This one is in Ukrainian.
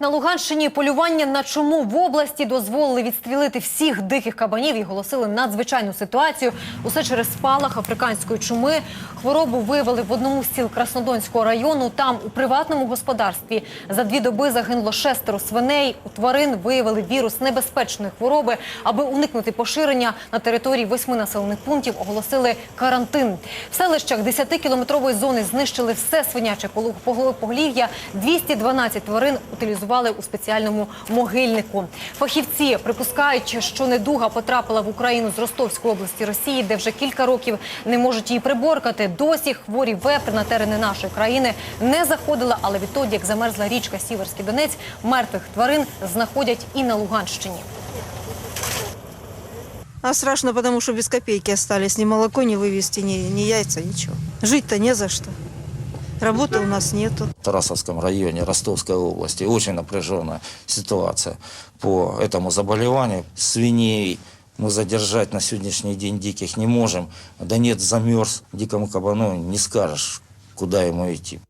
На Луганщині полювання на чуму в області дозволили відстрілити всіх диких кабанів і оголосили надзвичайну ситуацію. Усе через спалах африканської чуми. Хворобу виявили в одному з сіл Краснодонського району. Там у приватному господарстві за дві доби загинуло шестеро свиней. У тварин виявили вірус небезпечної хвороби. Аби уникнути поширення на території восьми населених пунктів, оголосили карантин. В селищах 10-кілометрової зони знищили все свиняче поголів'я. 212 тварин утилізували у спеціальному могильнику. Фахівці припускають, що недуга потрапила в Україну з Ростовської області Росії, де вже кілька років не можуть її приборкати. Досі хворі вепри на терени нашої країни не заходили, але відтоді, як замерзла річка Сіверський Донець, мертвих тварин знаходять і на Луганщині. А страшно, потому что без копейки остались. Ни молоко не вывезти, ни, ни яйца, ничего. Жить-то не за что. Работы у нас нету. В Тарасовском районе Ростовской области очень напряженная ситуация по этому заболеванию. Свиней мы задержать на сегодняшний день диких не можем. Да нет, замерз. Дикому кабану не скажешь, куда ему идти.